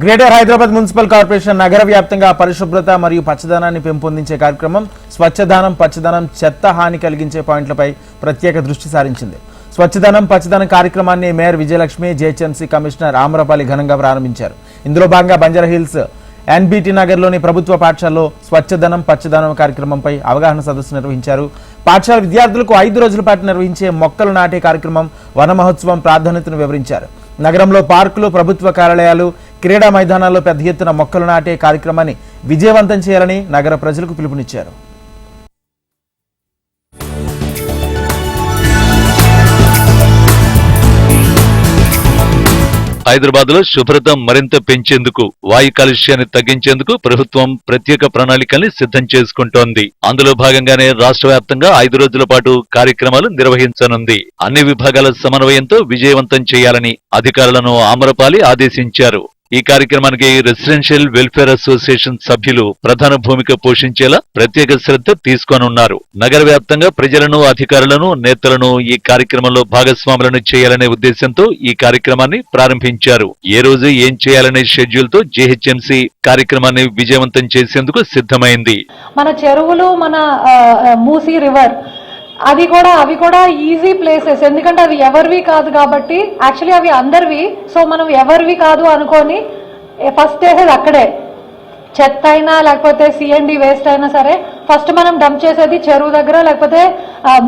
Greater Hyderabad municipal corporation నగర వ్యాప్తంగా పరిశుభ్రత మరియు పచ్చదనాన్ని పెంపొందించే కార్యక్రమం స్వచ్ఛదానం పచ్చదనం చెత్త హాని కలిగించే పాయింట్లపై ప్రత్యేక దృష్టి సారించింది. స్వచ్ఛదనం పచ్చదనం కార్యక్రమాన్ని mayor Vijayalakshmi GHMC commissioner Amrapali ఘనంగా ప్రారంభించారు. ఇందులో భాగంగా బంజారా హిల్స్ ఎన్బిటి నగర్లోని ప్రభుత్వ పాఠశాలలో స్వచ్ఛదనం పచ్చదనం కార్యక్రమంపై అవగాహన సదస్సు నిర్వహించారు. పాఠశాల విద్యార్థులకు ఐదు రోజుల పాటు నిర్వహించే మొక్కలు నాటే కార్యక్రమం వన మహోత్సవం ప్రాధాన్యతను వివరించారు. నగరంలో పార్కులు ప్రభుత్వ కార్యాలయాలు క్రీడా మైదానాల్లో పెద్ద ఎత్తున మొక్కలు నాటే కార్యక్రమాన్ని విజయవంతం చేయాలని నగర ప్రజలకు పిలుపునిచ్చారు. హైదరాబాద్లో శుభ్రత మరింత పెంచేందుకు వాయు కాలుష్యాన్ని తగ్గించేందుకు ప్రభుత్వం ప్రత్యేక ప్రణాళికల్ని సిద్ధం చేసుకుంటోంది. అందులో భాగంగానే రాష్ట్ర వ్యాప్తంగా ఐదు రోజుల పాటు కార్యక్రమాలు నిర్వహించనుంది. అన్ని విభాగాల సమన్వయంతో విజయవంతం చేయాలని అధికారులను ఆమరపాలి ఆదేశించారు. ఈ కార్యక్రమానికి రెసిడెన్షియల్ వెల్ఫేర్ అసోసియేషన్ సభ్యులు ప్రధాన భూమిక పోషించేలా ప్రత్యేక శ్రద్ధ తీసుకోనున్నారు. నగర వ్యాప్తంగా ప్రజలను అధికారులను నేతలను ఈ కార్యక్రమంలో భాగస్వాములను చేయాలనే ఉద్దేశంతో ఈ కార్యక్రమాన్ని ప్రారంభించారు. ఏ రోజు ఏం చేయాలనే షెడ్యూల్తో కార్యక్రమాన్ని విజయవంతం చేసేందుకు సిద్ధమైంది. మన చెరువులు మన మూసీ రివర్ అది కూడా అవి కూడా ఈజీ ప్లేసెస్ ఎందుకంటే అవి ఎవరివి కాదు కాబట్టి యాక్చువల్లీ అవి అందరివి. సో మనం ఎవరివి కాదు అనుకొని ఫస్ట్ వేసేది అక్కడే. చెత్త అయినా లేకపోతే సిఎండి వేస్ట్ అయినా సరే ఫస్ట్ మనం డంప్ చేసేది చెరువు దగ్గర లేకపోతే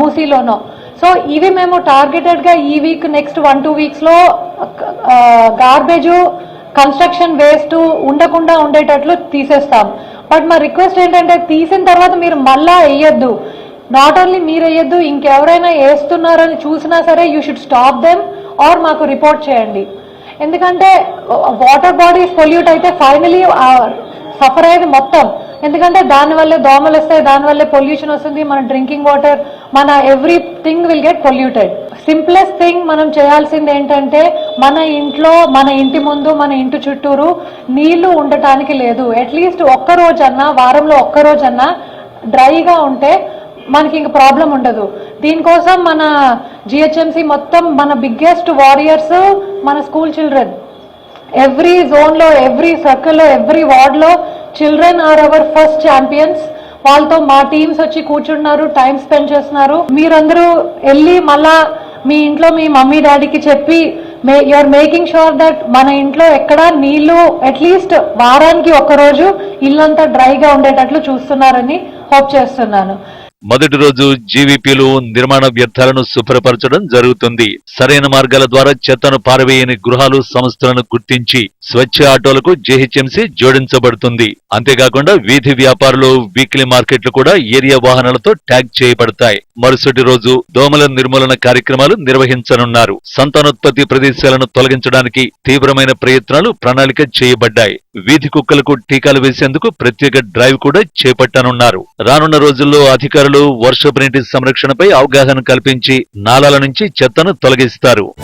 మూసీలోనో. సో ఇవి మేము టార్గెటెడ్గా ఈ వీక్ నెక్స్ట్ వన్ టూ వీక్స్లో గార్బేజ్ కన్స్ట్రక్షన్ వేస్ట్ ఉండకుండా ఉండేటట్లు తీసేస్తాం. బట్ మా రిక్వెస్ట్ ఏంటంటే తీసిన తర్వాత మీరు మళ్ళా వేయొద్దు. నాట్ ఓన్లీ మీరు వేయద్దు ఇంకెవరైనా వేస్తున్నారని చూసినా సరే you should stop them or మాకు రిపోర్ట్ చేయండి. ఎందుకంటే వాటర్ బాడీస్ పొల్యూట్ అయితే ఫైనలీ సఫర్ అయ్యేది మొత్తం. ఎందుకంటే దానివల్లే దోమలు వస్తాయి దానివల్లే పొల్యూషన్ వస్తుంది మన డ్రింకింగ్ వాటర్ మన every thing will get polluted simplest thing మనం చేయాల్సింది ఏంటంటే మన ఇంట్లో మన ఇంటి ముందు మన ఇంటి చుట్టూరు నీళ్ళు ఉండటానికి లేదు. అట్లీస్ట్ ఒక్క రోజన్నా వారంలో ఒక్క రోజన్నా డ్రైగా ఉంటే మనకి ఇంక ప్రాబ్లం ఉండదు. దీనికోసం మన జిహెచ్ఎంసి మొత్తం మన బిగ్గెస్ట్ వారియర్స్ మన స్కూల్ చిల్డ్రన్. ఎవ్రీ జోన్లో ఎవ్రీ సర్కిల్లో every వార్డ్లో children are our first champions. వాళ్ళతో మా టీమ్స్ వచ్చి కూర్చున్నారు టైం స్పెండ్ చేస్తున్నారు. మీరందరూ వెళ్ళి మళ్ళా మీ ఇంట్లో మీ మమ్మీ డాడీకి చెప్పి may are making sure that మన ఇంట్లో ఎక్కడ నీళ్ళు అట్లీస్ట్ వారానికి ఒక్కరోజు ఇల్లంతా డ్రైగా ఉండేటట్లు చూస్తున్నారని హోప్ చేస్తున్నాను. మొదటి రోజు జీవీపీలు నిర్మాణ వ్యర్థాలను శుభ్రపరచడం జరుగుతుంది. సరైన మార్గాల ద్వారా చెత్తను పారవేయని గృహాలు సంస్థలను గుర్తించి స్వచ్ఛ ఆటోలకు జేహెచ్ఎంసీ జోడించబడుతుంది. అంతేకాకుండా వీధి వ్యాపారులు వీక్లీ మార్కెట్లు కూడా ఏరియా వాహనాలతో ట్యాగ్ చేయబడతాయి. మరుసటి రోజు దోమల నిర్మూలన కార్యక్రమాలు నిర్వహించనున్నారు. సంతానోత్పత్తి ప్రదేశాలను తొలగించడానికి తీవ్రమైన ప్రయత్నాలు ప్రణాళిక చేయబడ్డాయి. వీధి కుక్కలకు టీకాలు వేసేందుకు ప్రత్యేక డ్రైవ్ కూడా చేపట్టనున్నారు. రానున్న రోజుల్లో అధికారులు వర్షపు నీటి సంరక్షణపై అవగాహన కల్పించి నాలాల నుంచి చెత్తను తొలగిస్తారు.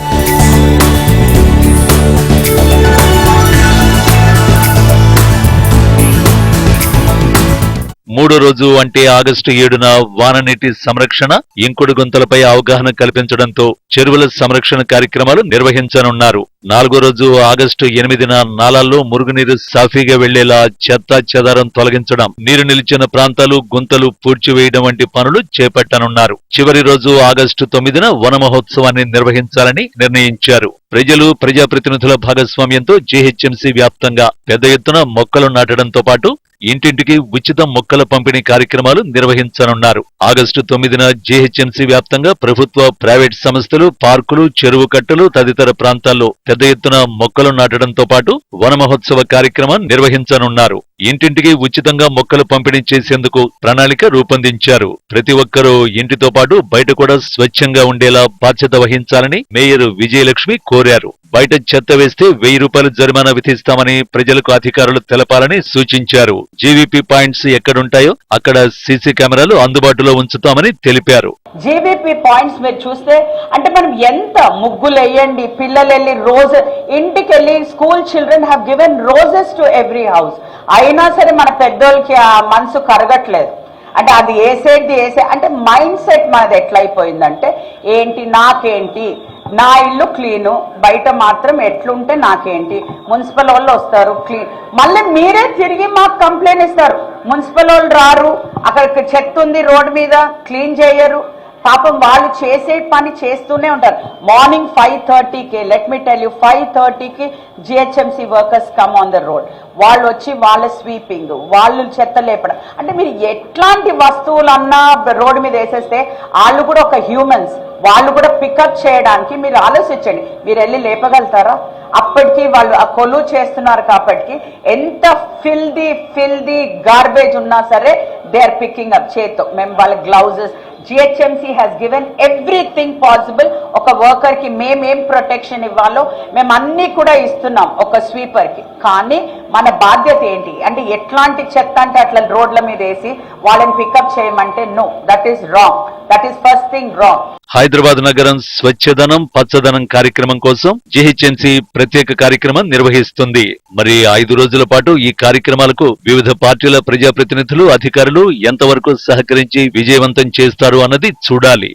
మూడో రోజు అంటే ఆగస్టు ఏడున వాననీటి సంరక్షణ ఇంకుడు గుంతలపై అవగాహన కల్పించడంతో చెరువుల సంరక్షణ కార్యక్రమాలు నిర్వహించనున్నారు. నాలుగో రోజు ఆగస్టు ఎనిమిదిన నాలాల్లో మురుగునీరు సాఫీగా వెళ్ళేలా చెత్త చెదారం తొలగించడం నీరు నిలిచిన ప్రాంతాలు గుంతలు పూడ్చివేయడం వంటి పనులు చేపట్టనున్నారు. చివరి రోజు ఆగస్టు తొమ్మిదిన వన మహోత్సవాన్ని నిర్వహించాలని నిర్ణయించారు. ప్రజలు ప్రజాప్రతినిధుల భాగస్వామ్యంతో జీహెచ్ఎంసీ వ్యాప్తంగా పెద్ద ఎత్తున మొక్కలు నాటడంతో పాటు ఇంటింటికి ఉచిత మొక్కల పంపిణీ కార్యక్రమాలు నిర్వహించనున్నారు. ఆగస్టు తొమ్మిదిన జీహెచ్ఎంసీ వ్యాప్తంగా ప్రభుత్వ ప్రైవేట్ సంస్థలు పార్కులు చెరువు కట్టలు తదితర ప్రాంతాల్లో పెద్ద ఎత్తున మొక్కలు నాటడంతో పాటు వన మహోత్సవ కార్యక్రమం నిర్వహించనున్నారు. ఇంటింటికి ఉచితంగా మొక్కలు పంపిణీ చేసేందుకు ప్రణాళిక రూపొందించారు. ప్రతి ఒక్కరూ ఇంటితో పాటు బయట కూడా స్వచ్ఛంగా ఉండేలా బాధ్యత వహించాలని మేయర్ విజయలక్ష్మి కోరారు. బయట చెత్త వేస్తే వెయ్యి రూపాయలు జరిమానా విధిస్తామని ప్రజలకు అధికారులు తెలపాలని సూచించారు. జీవీపీ పాయింట్స్ ఎక్కడుంటాయో అక్కడ సీసీ కెమెరాలు అందుబాటులో ఉంచుతామని తెలిపారు. జీవీపీ పాయింట్స్ మీరు చూస్తే అంటే మనం ఎంత ముగ్గులు వేయండి పిల్లలు వెళ్ళి రోజు ఇంటికి వెళ్ళి school children have given roses to every house అయినా సరే మన పెద్దోళ్ళకి ఆ మనసు కరగట్లేదు. అంటే అది వేసేది వేసే అంటే మైండ్ సెట్ మనది ఎట్లయిపోయిందంటే ఏంటి నాకేంటి? నా ఇల్లు క్లీను బయట మాత్రం ఎట్లుంటే నాకేంటి? మున్సిపల్ వాళ్ళు వస్తారు క్లీన్ మళ్ళీ మీరే తిరిగి మాకు కంప్లైంట్ ఇస్తారు. మున్సిపల్ వాళ్ళు రారు అక్కడికి చెత్త ఉంది రోడ్డు మీద క్లీన్ చేయరు. పాపం వాళ్ళు చేసే పని చేస్తూనే ఉంటారు. మార్నింగ్ ఫైవ్ థర్టీకి let me tell you five థర్టీకి GHMC workers come on the road వాళ్ళు వచ్చి వాళ్ళ స్వీపింగ్ వాళ్ళు చెత్త లేపడం. అంటే మీరు ఎట్లాంటి వస్తువులన్నా రోడ్డు మీద వేసేస్తే వాళ్ళు కూడా ఒక హ్యూమన్స్ వాళ్ళు కూడా పికప్ చేయడానికి మీరు ఆలోచించండి. మీరు వెళ్ళి లేపగలుగుతారా? అప్పటికి వాళ్ళు ఆ కొలువు చేస్తున్నారు కాబట్టి ఎంత ఫిల్ది ఫిల్ది గార్బేజ్ ఉన్నా సరే దే ఆర్ పికింగ్ అప్ చేత్తో. మేము వాళ్ళ gloves GHMC has given everything possible ఒక వర్కర్కి ప్రొటెక్షన్ ఇవ్వాలో మేము అన్ని కూడా ఇస్తున్నాం ఒక స్వీపర్కి కానీ మన బాధ్యత ఏంటి? అంటే ఎట్లాంటి చెత్త అంటే అట్లా రోడ్ల మీద వేసి వాళ్ళని పికప్ చేయమంటే no that is wrong that is first thing wrong Hyderabad నగరం స్వచ్ఛదనం పచ్చదనం కార్యక్రమం కోసం జిహెచ్ఎంసీ ప్రత్యేక కార్యక్రమం నిర్వహిస్తుంది. మరి ఐదు రోజుల పాటు ఈ కార్యక్రమాలకు వివిధ పార్టీల ప్రజాప్రతినిధులు అధికారులు ఎంతవరకు సహకరించి విజయవంతం చేస్తారు అన్నది చూడాలి.